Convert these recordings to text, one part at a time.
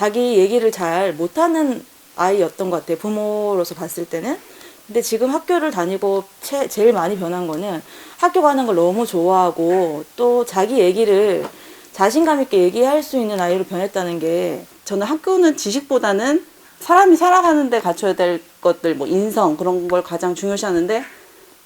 자기 얘기를 잘 못하는 아이였던 것 같아요. 부모로서 봤을 때는. 근데 지금 학교를 다니고 체- 제일 많이 변한 거는 학교 가는 걸 너무 좋아하고 또 자기 얘기를 자신감 있게 얘기할 수 있는 아이로 변했다는 게 저는 학교는 지식보다는 사람이 살아가는데 갖춰야 될 것들, 뭐 인성 그런 걸 가장 중요시하는데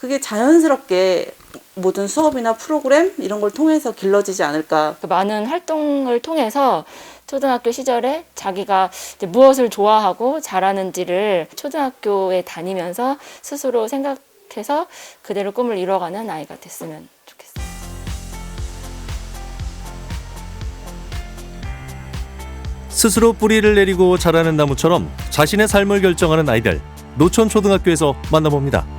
그게 자연스럽게 모든 수업이나 프로그램 이런 걸 통해서 길러지지 않을까. 그 많은 활동을 통해서 초등학교 시절에 자기가 무엇을 좋아하고 잘하는지를 초등학교에 다니면서 스스로 생각해서 그대로 꿈을 이뤄가는 아이가 됐으면 좋겠어요. 스스로 뿌리를 내리고 자라는 나무처럼 자신의 삶을 결정하는 아이들 노천 초등학교에서 만나봅니다.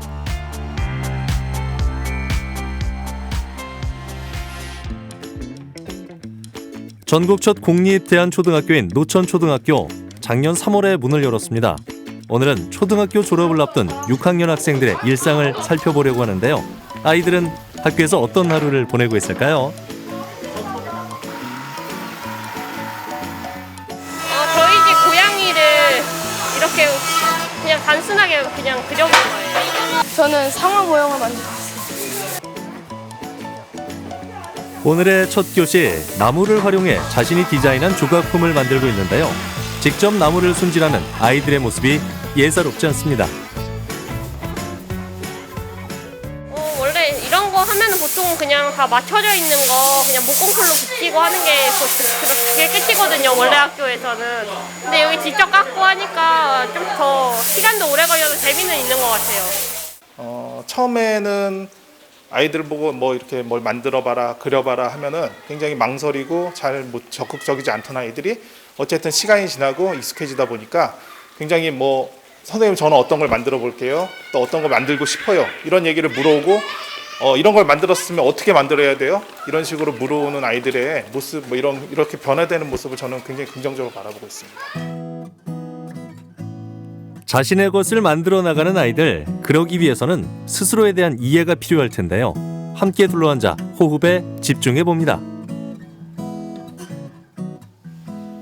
전국 첫 공립 대한초등학교인 노천초등학교 작년 3월에 문을 열었습니다. 오늘은 초등학교 졸업을 앞둔 6학년 학생들의 일상을 살펴보려고 하는데요. 아이들은 학교에서 어떤 하루를 보내고 있을까요? 어, 저희 집 고양이를 이렇게 그냥 단순하게 그냥 그려본 거예요. 저는 상어 모형을 만들었어요. 오늘의 첫 교시 나무를 활용해 자신이 디자인한 조각품을 만들고 있는데요. 직접 나무를 손질하는 아이들의 모습이 예사롭지 않습니다. 어, 원래 이런 거 하면은 보통 그냥 다 맞춰져 있는 거 그냥 목공클로 붙이고 하는 게 그- 그게 끝이거든요. 원래 학교에서는. 근데 여기 직접 깎고 하니까 좀 더 시간도 오래 걸려서 재미는 있는 것 같아요. 어, 처음에는 아이들 보고 뭐 이렇게 뭘 만들어봐라, 그려봐라 하면은 굉장히 망설이고 잘못 적극적이지 않던 아이들이 어쨌든 시간이 지나고 익숙해지다 보니까 굉장히 뭐 선생님 저는 어떤 걸 만들어 볼게요. 또 어떤 걸 만들고 싶어요. 이런 얘기를 물어오고 어, 이런 걸 만들었으면 어떻게 만들어야 돼요? 이런 식으로 물어오는 아이들의 모습, 뭐 이런 이렇게 변화되는 모습을 저는 굉장히 긍정적으로 바라보고 있습니다. 자신의 것을 만들어 나가는 아이들 그러기 위해서는 스스로에 대한 이해가 필요할 텐데요. 함께 둘러앉아 호흡에 집중해 봅니다.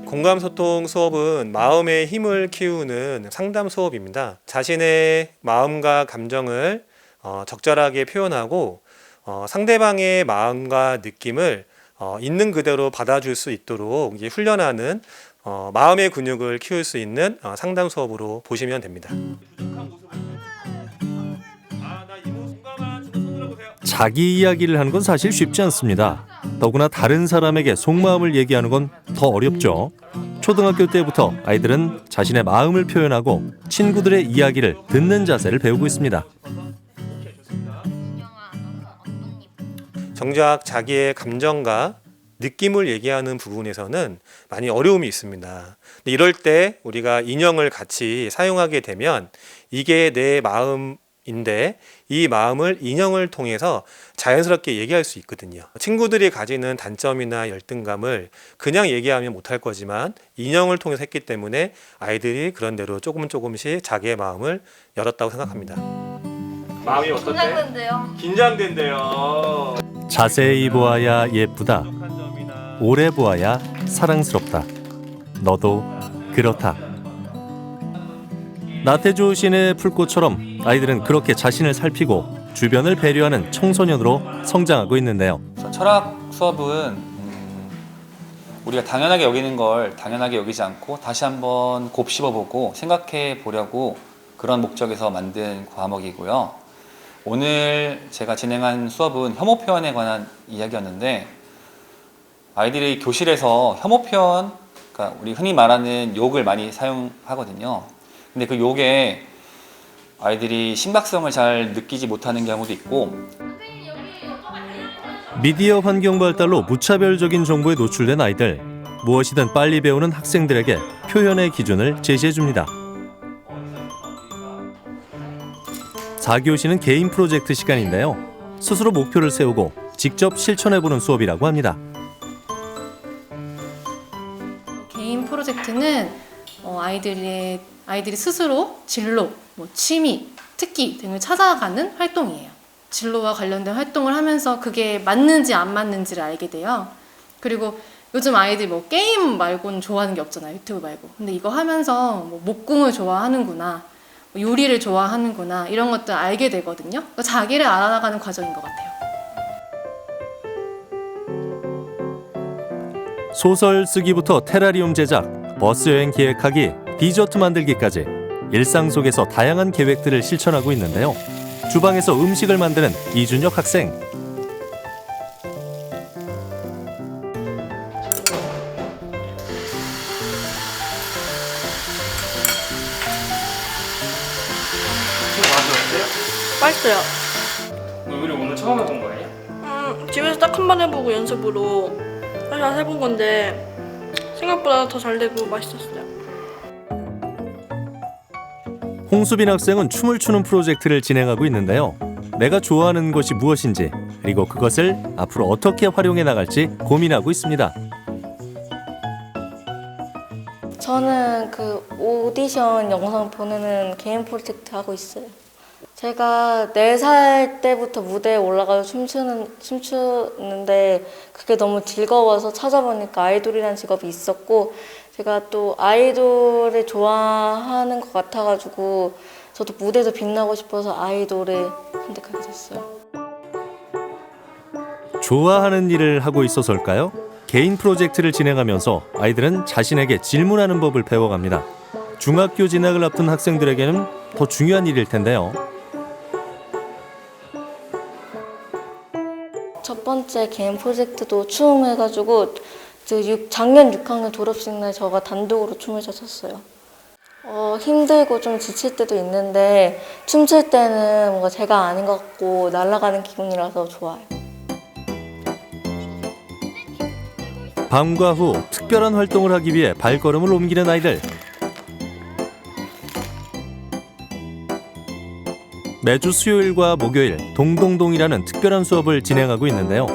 공감 소통 수업은 마음의 힘을 키우는 상담 수업입니다. 자신의 마음과 감정을 어, 적절하게 표현하고 어, 상대방의 마음과 느낌을 어, 있는 그대로 받아줄 수 있도록 훈련하는 어, 마음의 근육을 키울 수 있는 어, 상담 수업으로 보시면 됩니다. 자기 이야기를 하는 건 사실 쉽지 않습니다. 더구나 다른 사람에게 속마음을 얘기하는 건 더 어렵죠. 초등학교 때부터 아이들은 자신의 마음을 표현하고 친구들의 이야기를 듣는 자세를 배우고 있습니다. 정작 자기의 감정과 느낌을 얘기하는 부분에서는 많이 어려움이 있습니다. 이럴 때 우리가 인형을 같이 사용하게 되면 이게 내 마음 인데 이 마음을 인형을 통해서 자연스럽게 얘기할 수 있거든요. 친구들이 가지는 단점이나 열등감을 그냥 얘기하면 못할 거지만 인형을 통해서 했기 때문에 아이들이 그런 대로 조금 조금씩 자기의 마음을 열었다고 생각합니다. 마음이? 긴장된대요. 긴장된대요. 자세히 보아야 예쁘다. 오래 보아야 사랑스럽다. 너도 그렇다. 나태주 시인의 풀꽃처럼 아이들은 그렇게 자신을 살피고 주변을 배려하는 청소년으로 성장하고 있는데요. 철학 수업은 음, 우리가 당연하게 여기는 걸 당연하게 여기지 않고 다시 한번 곱씹어보고 생각해 보려고 그런 목적에서 만든 과목이고요. 오늘 제가 진행한 수업은 혐오 표현에 관한 이야기였는데 아이들이 교실에서 혐오 표현, 그러니까 우리 흔히 말하는 욕을 많이 사용하거든요. 근데 그 욕에 아이들이 심각성을 잘 느끼지 못하는 경우도 있고 미디어 환경 발달로 무차별적인 정보에 노출된 아이들 무엇이든 빨리 배우는 학생들에게 표현의 기준을 제시해 줍니다. 4교시는 개인 프로젝트 시간인데요. 스스로 목표를 세우고 직접 실천해 보는 수업이라고 합니다. 개인 프로젝트는 어, 아이들의 아이들이 스스로 진로, 뭐 취미, 특기 등을 찾아가는 활동이에요. 진로와 관련된 활동을 하면서 그게 맞는지 안 맞는지를 알게 돼요. 그리고 요즘 아이들 뭐 게임 말고는 좋아하는 게 없잖아요. 유튜브 말고. 근데 이거 하면서 뭐 목공을 좋아하는구나. 뭐 요리를 좋아하는구나. 이런 것들 알게 되거든요. 그러니까 자기를 알아나가는 과정인 것 같아요. 소설 쓰기부터 테라리움 제작, 버스 여행 기획하기, 디저트 만들기까지 일상 속에서 다양한 계획들을 실천하고 있는데요. 주방에서 음식을 만드는 이준혁 학생. 맛있어요. 요리 오늘 처음 해본 거예요? 음, 집에서 딱 한 번 해보고 연습으로 안 해본 건데 생각보다 더 잘 되고 맛있었어요. 홍수빈 학생은 춤을 추는 프로젝트를 진행하고 있는데요. 내가 좋아하는 것이 무엇인지 그리고 그것을 앞으로 어떻게 활용해 나갈지 고민하고 있습니다. 저는 그 오디션 영상 보내는 개인 프로젝트 하고 있어요. 제가 4살 때부터 무대에 올라가서 춤추는, 춤추는데 그게 너무 즐거워서 찾아보니까 아이돌이라는 직업이 있었고 제가 또 아이돌을 좋아하는 것 같아가지고 저도 무대도 빛나고 싶어서 아이돌을 선택하게 됐어요. 좋아하는 일을 하고 있어서일까요? 개인 프로젝트를 진행하면서 아이들은 자신에게 질문하는 법을 배워갑니다. 중학교 진학을 앞둔 학생들에게는 더 중요한 일일 텐데요. 첫 번째 개인 프로젝트도 춤 해가지고 저 육- 작년 6학년 졸업식 날 저가 단독으로 춤을 췄었어요. 어, 힘들고 좀 지칠 때도 있는데 춤출 때는 뭔가 제가 아닌 것 같고 날아가는 기분이라서 좋아요. 밤과 후 특별한 활동을 하기 위해 발걸음을 옮기는 아이들. 매주 수요일과 목요일 동동동이라는 특별한 수업을 진행하고 있는데요.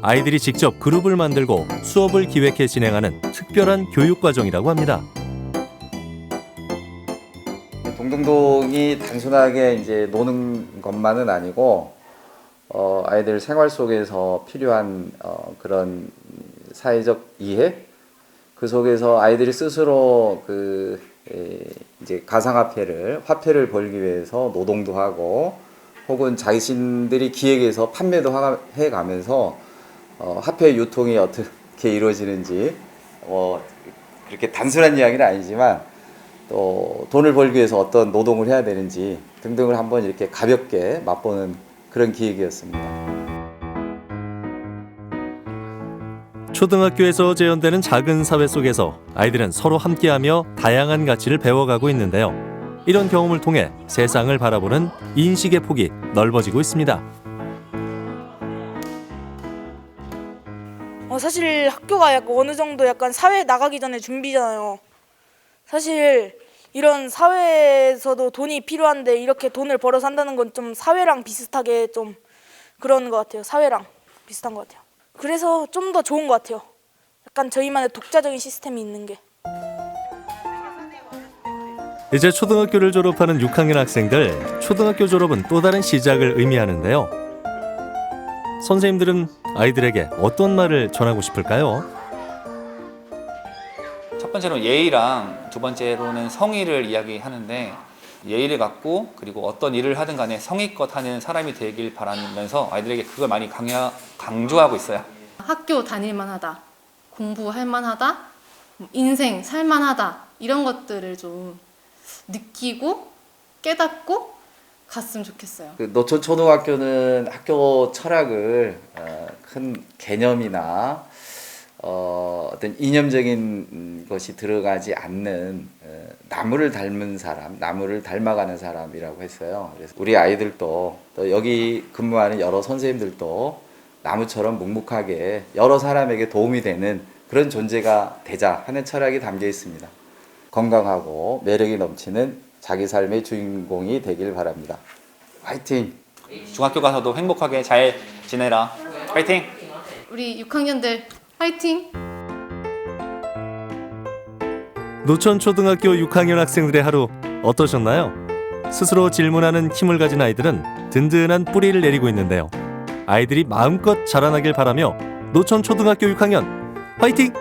아이들이 직접 그룹을 만들고 수업을 기획해 진행하는 특별한 교육 과정이라고 합니다. 동동동이 단순하게 이제 노는 것만은 아니고 어, 아이들 생활 속에서 필요한 어, 그런 사회적 이해 그 속에서 아이들이 스스로 그 에, 이제 가상화폐를 화폐를 벌기 위해서 노동도 하고 혹은 자신들이 기획해서 판매도 하- 해가면서 어, 화폐 유통이 어떻게 이루어지는지 어, 그렇게 단순한 이야기는 아니지만 또 돈을 벌기 위해서 어떤 노동을 해야 되는지 등등을 한번 이렇게 가볍게 맛보는 그런 기획이었습니다. 초등학교에서 재현되는 작은 사회 속에서 아이들은 서로 함께하며 다양한 가치를 배워가고 있는데요. 이런 경험을 통해 세상을 바라보는 인식의 폭이 넓어지고 있습니다. 어, 사실 학교가 약간 어느 정도 약간 사회에 나가기 전에 준비잖아요. 사실 이런 사회에서도 돈이 필요한데 이렇게 돈을 벌어서 한다는 건 좀 사회랑 비슷하게 좀 그런 것 같아요. 사회랑 비슷한 것 같아요. 그래서 좀 더 좋은 것 같아요. 약간 저희만의 독자적인 시스템이 있는 게. 이제 초등학교를 졸업하는 6학년 학생들, 초등학교 졸업은 또 다른 시작을 의미하는데요. 선생님들은 아이들에게 어떤 말을 전하고 싶을까요? 첫 번째로 예의랑 두 번째로는 성의를 이야기하는데 예의를 갖고 그리고 어떤 일을 하든 간에 성의껏 하는 사람이 되길 바라면서 아이들에게 그걸 많이 강야, 강조하고 있어요. 학교 다닐만 하다, 공부할 만하다, 인생 살만하다, 이런 것들을 좀 느끼고 깨닫고 갔으면 좋겠어요. 그 노천 초등학교는 학교 철학을 어, 큰 개념이나 어, 어떤 이념적인 음, 것이 들어가지 않는 어, 나무를 닮은 사람, 나무를 닮아가는 사람이라고 했어요. 그래서 우리 아이들도 또 여기 근무하는 여러 선생님들도 나무처럼 묵묵하게 여러 사람에게 도움이 되는 그런 존재가 되자 하는 철학이 담겨 있습니다. 건강하고 매력이 넘치는 자기 삶의 주인공이 되길 바랍니다. 화이팅! 중학교 가서도 행복하게 잘 지내라. 파이팅! 우리 6학년들 화이팅! 노천 초등학교 6학년 학생들의 하루 어떠셨나요? 스스로 질문하는 힘을 가진 아이들은 든든한 뿌리를 내리고 있는데요. 아이들이 마음껏 자라나길 바라며 노천 초등학교 6학년 화이팅!